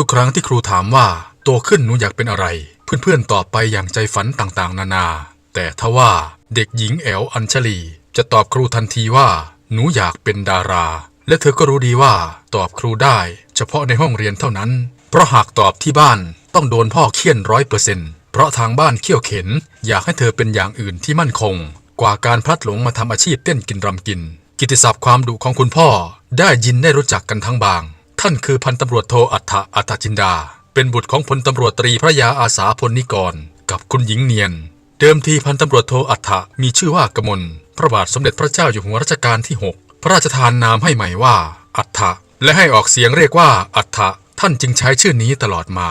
ทุกครั้งที่ครูถามว่าโตขึ้นหนูอยากเป็นอะไร เพื่อนๆตอบไปอย่างใจฝันต่างๆ นานา แต่ทว่าเด็กหญิงแอลอัญชลี จะตอบครูทันทีว่า หนูอยากเป็นดารา และเธอก็รู้ดีว่าตอบครูได้ เฉพาะในห้องเรียนเท่านั้น เพราะหากตอบที่บ้านต้องโดนพ่อเคี่ยนร้อยเปอร์เซ็นต์เพราะทางบ้านเขี่ยวเข็น อยากให้เธอเป็นอย่างอื่นที่มั่นคง กว่าการพลัดหลงมาทำอาชีพเต้นกินรำกิน กิตติศัพท์ความดุของคุณพ่อได้ยินได้รู้จักกันทั้งบาง ท่านคือพันตำรวจโทอัฏฐอัฏฐจินดา เป็นบุตรของพลตำรวจตรีพระยาอาสาพลนิกร กับคุณหญิงเนียน เดิมทีพันตำรวจโทอัฏฐมีชื่อว่ากมลพระบาทสมเด็จพระเจ้าอยู่หัวรัชกาลที่ 6 พระราชทานนามให้ใหม่ว่า อัฏฐและให้ออกเสียงเรียกว่าอัฏฐท่านจึงใช้ชื่อนี้ตลอดมา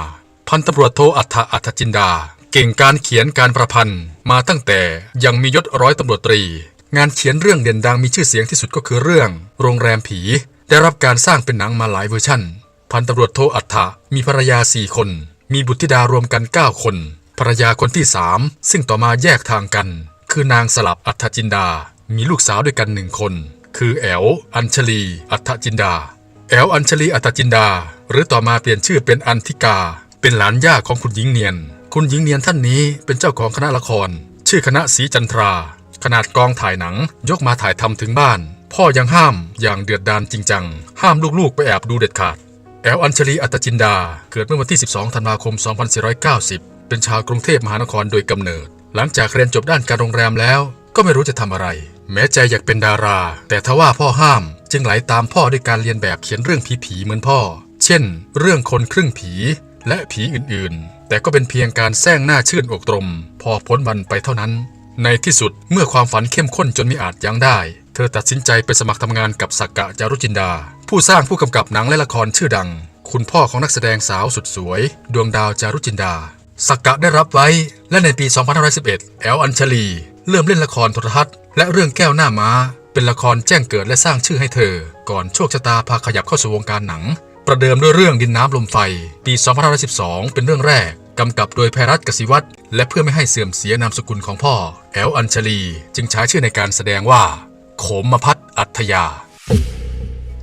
พันตำรวจโทอัฏฐอัฏฐจินดา เก่งการเขียนการประพันธ์มาตั้งแต่ยังมียศร้อยตำรวจตรี งานเขียนเรื่องเด่นดังมีชื่อเสียงที่สุดก็คือเรื่อง โรงแรมผี ได้รับการสร้างเป็นหนังมาหลายเวอร์ชั่น พันตำรวจโทอัฏฐะมีภรรยาสี่คน มีบุตรธิดารวมกัน 9 คน ภรรยาคนที่สามซึ่งต่อมาแยกทางกัน คือนางสลับอัฏฐจินดา มีลูกสาวด้วยกันหนึ่งคน คือแอลอัญชลี อัฏฐจินดา แอลอัญชลีอัฏฐจินดา หรือต่อมาเปลี่ยนชื่อเป็นอันธิกา เป็นหลานย่าของคุณหญิงเนียน คุณหญิงเนียนท่านนี้เป็นเจ้าของคณะละคร ชื่อคณะศรีจันทรา ขนาดกองถ่ายหนังยกมาถ่ายทำถึงบ้าน พ่อยังห้ามอย่างเดือดดาลจริงจัง ห้ามลูกๆไปแอบดูเด็ดขาด แอลอัญชลีอัตจินดา เกิดเมื่อวันที่ 12 ธันวาคม 2490 เป็นชาวกรุงเทพมหานครโดยกำเนิด หลังจากเรียนจบด้านการโรงแรมแล้ว ก็ไม่รู้จะทำอะไร แม้ใจอยากเป็นดารา แต่ทว่าพ่อห้ามจึงไหลตามพ่อด้วยการเรียนแบบเขียนเรื่องผีๆเหมือนพ่อ เช่น เรื่องคนครึ่งผีและผีอื่นๆ แต่ก็เป็นเพียงการแซงหน้าชื่นอกตรม พอพ้นวันไปเท่านั้น ในที่สุดเมื่อความฝันเข้มข้นจนไม่อาจยั้งได้ เธอตัดสินใจไปสมัครทำงานกับสักกะจารุจินดา ผู้สร้างผู้กำกับหนังและละครชื่อดัง คุณพ่อของนักแสดงสาวสุดสวย ดวงดาวจารุจินดาสักกะได้รับไว้ และในปี 2511 แอลอัญชลี เริ่มเล่นละครโทรทัศน์และเรื่องแก้วหน้าม้า เป็นละครแจ้งเกิดและสร้างชื่อให้เธอ ก่อนโชคชะตาพาขยับเข้าสู่วงการหนัง ประเดิมด้วยเรื่องดินน้ำลมไฟ ปี 2512 เป็นเรื่องแรก กำกับโดยแพรรัตกสิวัตรและเพื่อไม่ให้เสื่อมเสียนามสกุลของพ่อ แอลอัญชลี จึงใช้ชื่อในการแสดงว่า โขมมพัฒอัธยา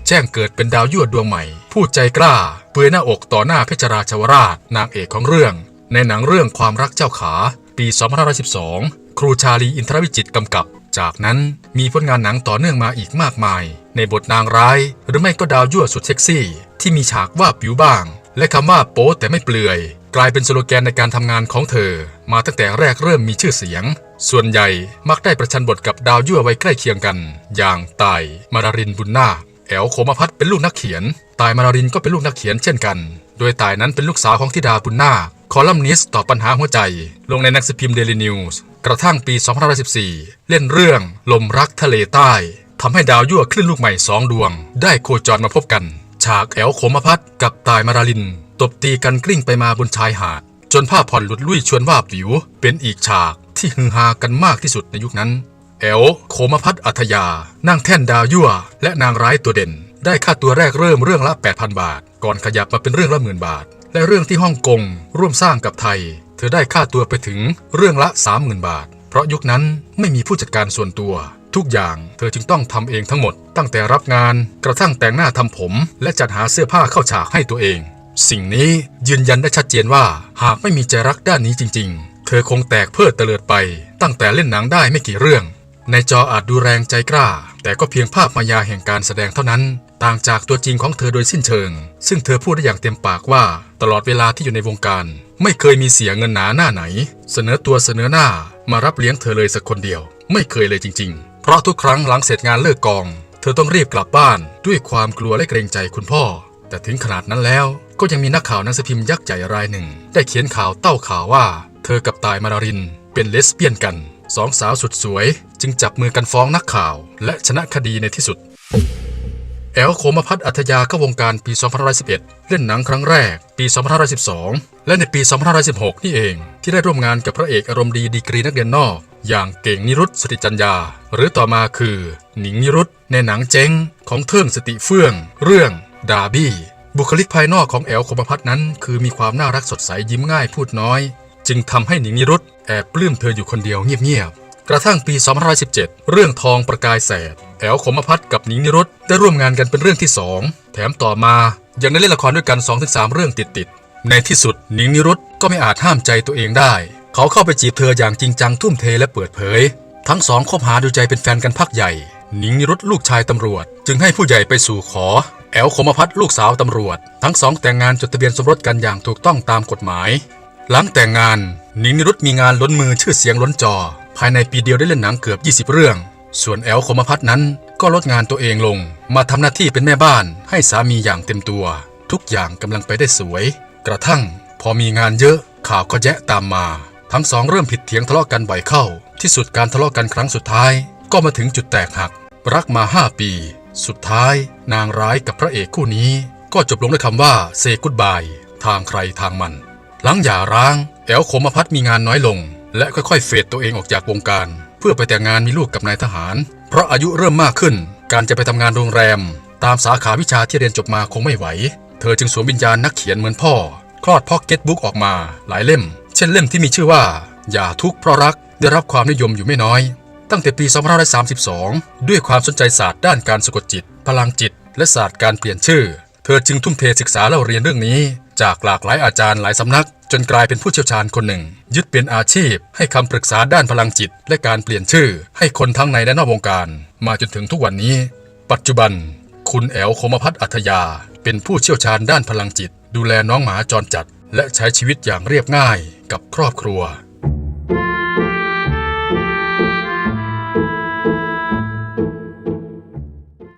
แจ้งเกิดเป็นดาวยั่วดวงใหม่ พูดใจกล้า เปือยหน้าอกต่อหน้าเพชรราชวราช นางเอกของเรื่อง ในหนังเรื่องความรักเจ้าขา ปี2512 ครูชาลีอินทรวิจิตกำกับ จากนั้นมีผลงานหนังต่อเนื่องมาอีกมากมาย ในบทนางร้าย หรือไม่ก็ดาวยั่วสุดเซ็กซี่ ที่มีฉากว่าผิวบ้าง และคำว่าโป๊แต่ไม่เปลือย กลายเป็นสโลแกนในการทำงานของเธอ มาตั้งแต่แรกเริ่มมีชื่อเสียง ส่วนใหญ่มักได้ประชันบทกับดาวยั่วไว้ใกล้เคียงกัน อย่างตายมารารินบุญนาคแอลโคมาพัฒน์เป็นลูกนักเขียน ตายมารารินก็เป็นลูกนักเขียนเช่นกัน โดยตายนั้นเป็นลูกสาวของธิดาบุญนาคคอลัมนิสต์ตอบปัญหาหัวใจ ลงในนังสือพิมพ์เดลินิวส์กระทั่งปี2514 เล่นเรื่องลมรักทะเลใต้ทำให้ดาวยั่วคลื่นลูกใหม่สองดวง ได้โคจรมาพบกัน ฉากแอลโคมาพัฒน์กับตายมาราริน ตบตีกันกลิ้งไปมาบนชายหาด จนผ้าผ่อนหลุดลุ่ยชวนว่าบวิว เป็นอีกฉากที่ฮือฮากันมากที่สุดในยุคนั้น แอลโคมพัฒน์อัธยานั่งแท่นดาวยั่ว และนางร้ายตัวเด่น ได้ค่าตัวแรกเริ่มเรื่องละ 8,000 บาท ก่อนขยับมาเป็นเรื่องละหมื่นบาท และเรื่องที่ฮ่องกงร่วมสร้างกับไทย เธอได้ค่าตัวไปถึงเรื่องละ 30,000 บาท เพราะยุคนั้นไม่มีผู้จัดการส่วนตัวทุกอย่างเธอจึงต้องทำเองทั้งหมด ตั้งแต่รับงานกระทั่งแต่งหน้าทำผม และจัดหาเสื้อผ้าเข้าฉากให้ตัวเอง สิ่งนี้ยืนยันได้ชัดเจนว่า หากไม่มีใจรักด้านนี้จริง ๆ เธอคงแตกเพิดเตลิดไป ตั้งแต่เล่นหนังได้ไม่กี่เรื่อง ในจออาจดูแรงใจกล้า แต่ก็เพียงภาพมายาแห่งการแสดงเท่านั้น ต่างจากตัวจริงของเธอโดยสิ้นเชิง ซึ่งเธอพูดได้อย่างเต็มปากว่า ตลอดเวลาที่อยู่ในวงการ ไม่เคยมีเสียเงินหนาหน้าไหน เสนอตัวเสนอหน้า มารับเลี้ยงเธอเลยสักคนเดียว ไม่เคยเลยจริง ๆ เพราะทุกครั้งหลังเสร็จงานเลิกกอง เธอต้องรีบกลับบ้านด้วยความกลัวและเกรงใจคุณพ่อ แต่ถึงขนาดนั้นแล้ว ก็ยังมีนักข่าวนังสือพิมพ์ยักษ์ใหญ่รายหนึ่ง ได้เขียนข่าวเต้าข่าวว่า เธอกับตายมารารินเป็นเลสเบี้ยนกันสองสาวสุดสวย จึงจับมือกันฟ้องนักข่าว และชนะคดีในที่สุด แอลโคมพัฒน์อัธยาเข้าวงการปี 2511 เล่นหนังครั้งแรก ปี 2512 และในปี 2516 นี่เอง ที่ได้ร่วมงานกับพระเอกอารมณ์ดีดีกรีนักเรียนนอก อย่างเก่งนิรุตสติจัญญา หรือต่อมาคือ หนิงนิรุตในหนังเจ๊งของเทิงสติเฟื่อง เรื่องดาบี้ บุคลิกภายนอกของแอลคมพัฒนั้น คือมีความน่ารักสดใสยิ้มง่ายพูดน้อย จึงทำให้หนิงนิรุตแอบปลื้มเธออยู่คนเดียวเงียบๆกระทั่งปี2517 เรื่องทองประกายแสดแอลขมพัฒกับหนิงนิรุตได้ร่วมงานกันเป็นเรื่องที่สองแถมต่อมายังได้เล่นละครด้วยกัน 2-3 เรื่องติดๆในที่สุดหนิงนิรุตก็ไม่อาจห้ามใจตัวเองได้ เขาเข้าไปจีบเธออย่างจริงจังทุ่มเทและเปิดเผย ทั้งสองคบหาดูใจเป็นแฟนกันพักใหญ่หนิงนิรุตลูกชายตำรวจ จึงให้ผู้ใหญ่ไปสู่ขอ แอลคมพัฒลูกสาวตำรวจ ทั้งสองแต่งงานจดทะเบียนสมรสกันอย่างถูกต้องตามกฎหมาย หลังแต่งงานนิงนิรุตมีงานล้นมือชื่อเสียงล้นจอ ภายในปีเดียวได้เล่นหนังเกือบ 20 เรื่อง ส่วนแอลคมพัฒน์นั้นก็ลดงานตัวเองลง มาทำหน้าที่เป็นแม่บ้านให้สามีอย่างเต็มตัว ทุกอย่างกำลังไปได้สวย กระทั่ง พอมีงานเยอะข่าวก็แยะตามมา ทั้งสองเริ่มผิดเถียงทะเลาะกันบ่อยเข้า ที่สุดการทะเลาะกันครั้งสุดท้าย ก็มาถึงจุดแตกหัก รักมาห้าปี สุดท้ายนางร้ายกับพระเอกคู่นี้ ก็จบลงด้วยคำว่าเซกุดบายทางใครทางมัน หลังหย่าร้าง แอลโคมพัฒนมีงานน้อยลง และค่อยๆเฟดตัวเองออกจากวงการ เพื่อไปแต่งงานมีลูกกับนายทหาร เพราะอายุเริ่มมากขึ้น การจะไปทำงานโรงแรม ตามสาขาวิชาที่เรียนจบมาคงไม่ไหว เธอจึงสวมวิญญาณนักเขียนเหมือนพ่อ คลอดพ็อกเก็ตบุ๊กออกมา หลายเล่ม เช่นเล่มที่มีชื่อว่า อย่าทุกข์เพราะรักได้รับความนิยมอยู่ไม่น้อย ตั้งแต่ปี2532 ด้วยความสนใจศาสตร์ด้านการสะกดจิต พลังจิต และศาสตร์การเปลี่ยนชื่อ เธอจึงทุ่มเทศึกษาเล่าเรียนเรื่องนี้ จากหลากหลายอาจารย์หลายสำนัก จนกลายเป็นผู้เชี่ยวชาญคนหนึ่ง ยึดเป็นอาชีพ ให้คำปรึกษาด้านพลังจิต และการเปลี่ยนชื่อ ให้คนทั้งในและนอกวงการ มาจนถึงทุกวันนี้ ปัจจุบัน คุณแอลโคมพัฒน์อัธยา เป็นผู้เชี่ยวชาญด้านพลังจิต ดูแลน้องหมาจรจัด และใช้ชีวิตอย่างเรียบง่ายกับครอบครัว